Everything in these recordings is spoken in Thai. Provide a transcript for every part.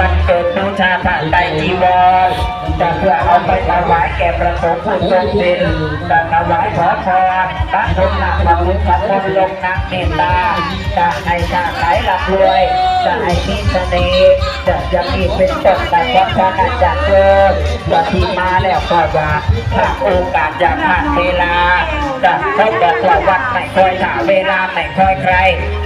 บันเกิดบูชาผ่านไตรจีวร จะเพื่อเอาไปถวายแก่ประสงค์ผู้ทรงศีลจะถวายขอพรพระพุทธพระพุทธพลลงนางเมตตา จะให้ค้าขายร่ำรวย จะให้มีเสน่ห์จะจะมีเป็นต้นแต่ความชนะจากเกิดจะที่มาแล้วก็ว่าถ้าโอกาสจะผ่านเวลาจะเขาบอกว่าวันไม่คอยถ่าเวลาไม่คอยใคร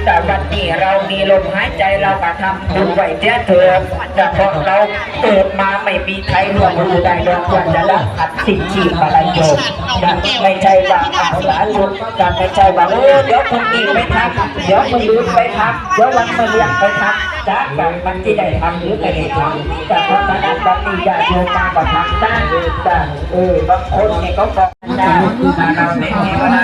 แต่วันนี้เรามีลมหายใจเราก็ทำบุญไว้เสียเถิดแต่พราะเราเกิดมาไม่มีใครร่วมรู้ได้เลยว่าจะรับอัดสิ่งชีพอะไรโยมจะไม่ใช่ว่าอาสาชุดจะไม่ใช่ว่าเออเดี๋ยวคนนี้ไปทำเดี๋ยวคนอื่นไปทำเดี๋ยววันมาเรียกไปทำจะแบบมันที่ได้ทำหรือไม่ได้ทำแต่เพราะฉะนั้นวันนี้ญาติโยมมาก็ทำได้แต่เออบางคนเนี่ยเขาบอกได้เราเนี่ยเวลา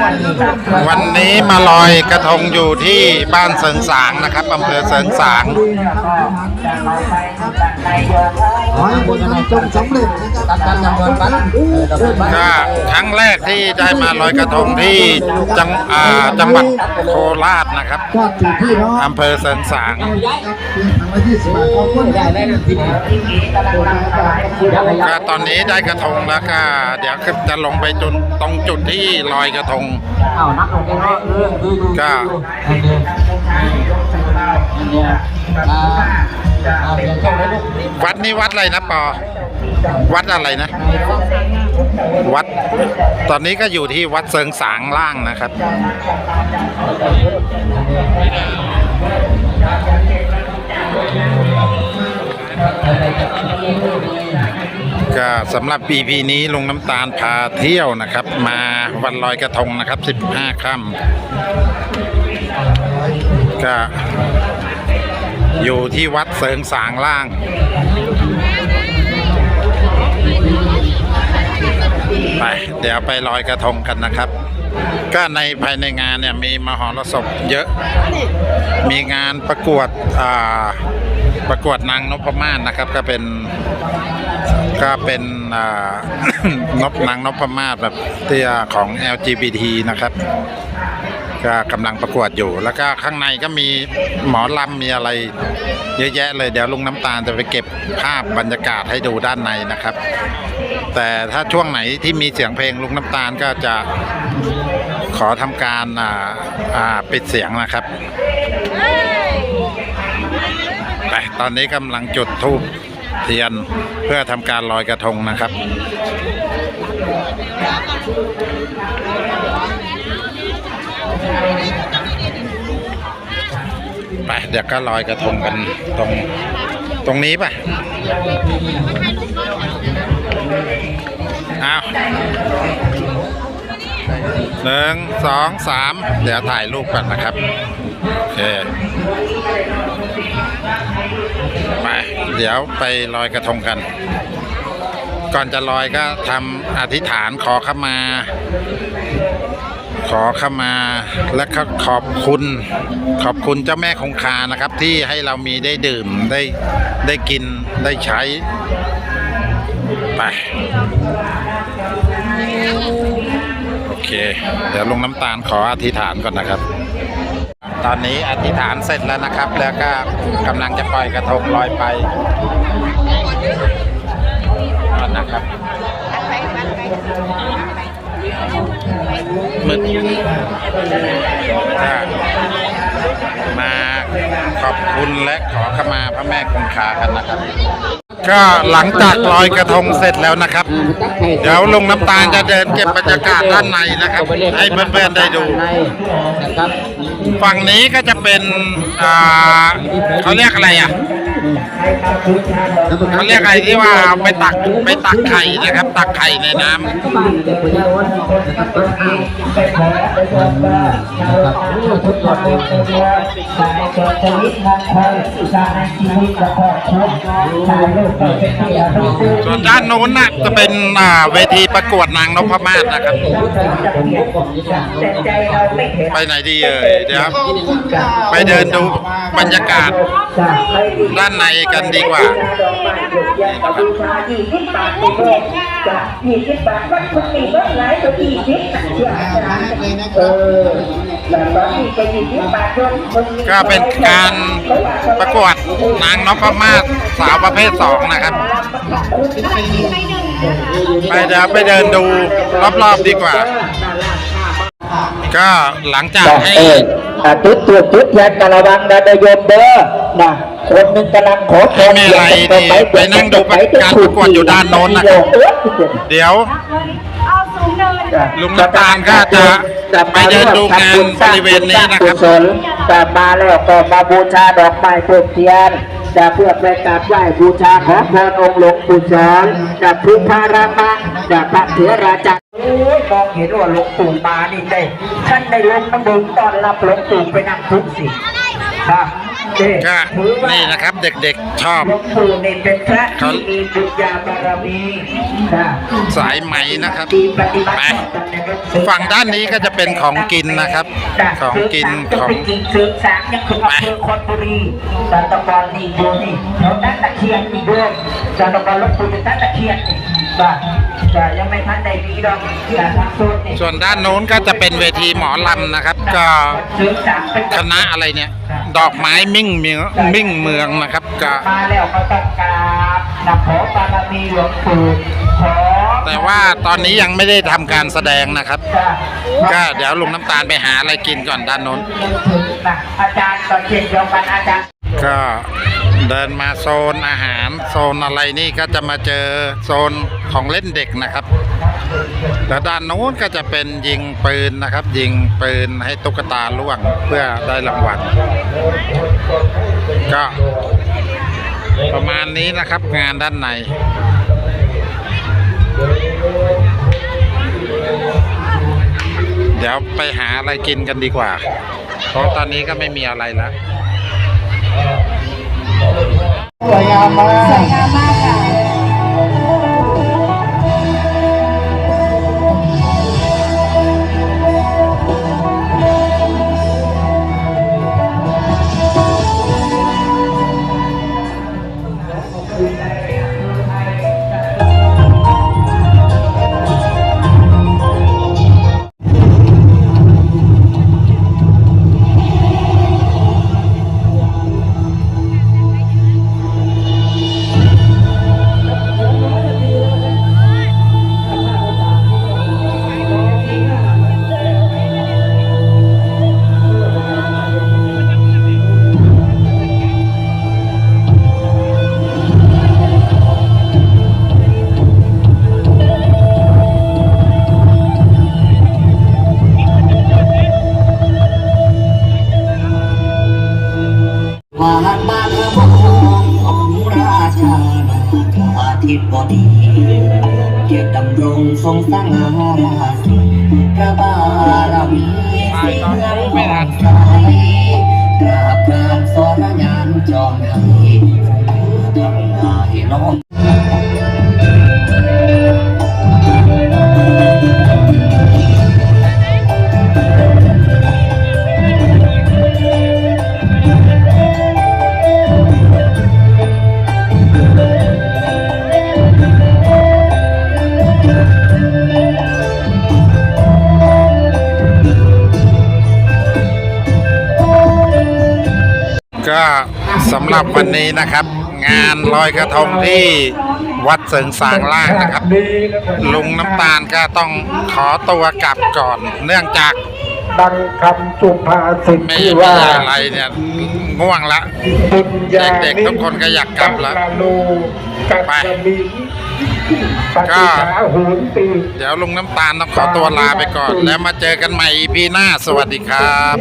วันนี้มาลอยกระทงอยู่ที่บ้านเสริงสางนะครับอำเภอเสริงสางขอให้บุญนั้นจงสำเร็จนะครับการจำนวนวันจำนวนวันก็ครั้งแรกที่ได้มาลอยกระทงที่จังอ่าจังหวัดโคราชนะครับก็ถือพี่น้องอำเภอเสริงสางเพียงทำมาที่สิบาทขอบคุณได้ได้ทีนี้ก็ตอนนี้ได้กระทงแล้วก็เดี๋ยวจะลงไปจนตรงจุดที่ลอยกระทงเอานัก วัดนี้วัดอะไรนะปอ วัดอะไรนะ วัด ตอนนี้ก็อยู่ที่วัดเสริงสางล่างนะครับ ก็สำหรับ EP นี้ลุงน้ำตาลพาเที่ยวนะครับ มาวันลอยกระทงนะครับ 15ค่ำก็ อยู่ที่วัดเสริงสางล่าง ไป เดี๋ยวไปลอยกระทงกันนะครับ ก็ในภายในงานเนี่ยมีมหรสพเยอะ มีงานประกวดประกวดนางนพมาศนะครับ ก็เป็นก็เป็นนพนางนพมาศแบบเตี้ยของ LGBT นะครับ ก็กำลังประกวดอยู่ แล้วก็ข้างในก็มีหมอลำมีอะไร เยอะแยะเลยเดี๋ยวลุงน้ำตาลจะไปเก็บภาพบรรยากาศให้ดูด้านในนะครับ แต่ถ้าช่วงไหนที่มีเสียงเพลงลุงน้ำตาลก็จะขอทำการอ่าอ่าปิดเสียงนะครับไปตอนนี้กำลังจุดธูปเทียนเพื่อทำการลอยกระทงนะครับ ไปเดี๋ยวก็ลอยกระทงกันตรงตรงนี้ป่ะอ้าวหนึ่งสองสามเดี๋ยวถ่ายรูปกันนะครับ โอเค ไป เดี๋ยวไปลอยกระทงกัน ก่อนจะลอยก็ทำอธิษฐานขอขมา ขอเข้ามาและก็ขอบคุณ ขอบคุณเจ้าแม่คงคานะครับ ที่ให้เรามีได้ดื่มได้ได้กินได้ใช้ไปโอเค เดี๋ยวลงน้ำตาลขออธิษฐานก่อนนะครับ ตอนนี้อธิษฐานเสร็จแล้วนะครับ แล้วก็กำลังจะปล่อยกระทงลอยไปก่อนนะครับ มืดก็มาขอบคุณและขอขมาพระแม่คงคากันนะครับ ก็หลังจากลอยกระทงเสร็จแล้วนะครับ เดี๋ยวลงน้ำตาลจะเดินเก็บบรรยากาศด้านในนะครับ ให้เพื่อนๆได้ดูนะครับฝั่งนี้ก็จะเป็นอ่าเขาเรียกอะไรอะ เขาเรียกอะไรที่ว่าไปตักไปตักไข่นะครับ ตักไข่ในน้ำเด็น์นะครับบเลยชีวิตมงคลสร้างชีวิตประกอบชีวิตชายลูกเป็นที่รู้ส่วนด้านโน้นน่ะจะเป็นอ่าเวทีประกวดนางนพมาศนะครับไม่เห็นไปไหนดีเอ่ยเดี๋ยวไปเดินดูบรรยากาศด้านในกันดีกว่าบูชายี่สิบบาทไปเลยจ้ะยี่สิบบาทวัดคุณมีเมื่อไหร่ก็ยี่สิบเชื่ออาจารย์เออแล้วตอนนี้ก็ยี่สิบบาทรวมก็เป็นการประกวดนางนพมาศสาวประเภทสองนะครับ ไปเดี๋ยวไปเดินดูรอบๆดีกว่า ก็หลังจากบอกให้เอออะจุดตัวจุดแทนกระวังนะนายโยมเด้อนะ คนหนึ่งกำลังขอพรไม่อะไรนี่ไปนั่งดูการประกวดอยู่ด้านโน้นนะเดี๋ยวลุงน้ำตาลก็จะไปเดินดูงานบริเวณนี้นะครับกลจะมาแล้วก็มาบูชาดอกไม้ทูบเทียนจะเพื่อไปกราบไหว้บูชาขอพรองค์หลวงปู่สอนจะพุทธารามะจะพระเถราจารย์โอ้ยมองเห็นว่าหลวงปู่มานี่ได้ท่านได้ลงน้ำดึงตอนรับหลวงปู่ไปนั่งทุกสิครับ กก็ถือว่านี่นะครับเด็กๆชอบหลวงปู่นี่เป็นพระที่มีบุญญาบารมีนะสายไหมนะครับดีปฏิบัติไปต่อกันนะครับฝั่งด้านนี้ก็จะเป็นของกินนะครับ ของกินของไปกินเสือสางยังคืออำเภอคอนบุรีตะตะกอนนี่ดูนี่แถวนั้นตะเคียนนี่ด้วยตะตะกอนหลวงปู่จะตั้งตะเคียน นี่จ้ะจ้ะยังไม่ทันได้มีดอกแต่ทางโซนนี่ส่วนด้านโน้นก็จะเป็นเวทีหมอลำนะครับ ก็เสือสางเป็นคณะอะไรเนี่ย ดอกไม้มิ่งเมืองมิ่งเมืองนะครับก็มาแล้วก็ต้องกราบนับขอบารมีหลวงปู่ขอแต่ว่าตอนนี้ยังไม่ได้ทำการแสดงนะครับ จ้ะก็เดี๋ยวลุงน้ำตาลไปหาอะไรกินก่อนด้านโน้นถึงนะอาจารย์ตอนเย็นเดียวกันอาจารย์ ก็ เดินมาโซนอาหารโซนอะไรนี่ก็จะมาเจอโซนของเล่นเด็กนะครับแล้วด้านโน้นก็จะเป็นยิงปืนนะครับ ยิงปืนให้ตุ๊กตาล่วงเพื่อได้รางวัลก็ประมาณนี้นะครับงานด้านในเดี๋ยวไปหาอะไรกินกันดีกว่า เพราะตอนนี้ก็ไม่มีอะไรแล้ว สวยงามมาก รงห้อง ก็สำหรับวันนี้นะครับ งานลอยกระทงที่วัดเสริงสางล่างนะครับ ลุงน้ำตาลก็ต้องขอตัวกลับก่อน เนื่องจากดังคำสุภาษิตไม่ที่ว่าอะไรเนี่ยง่วงละเด็กๆทุกคนก็อยากกลับแล้วไปก็เดี๋ยวลุงน้ำตาลต้องขอตัวลาไปก่อน แล้วมาเจอกันใหม่ EP หน้าสวัสดีครับ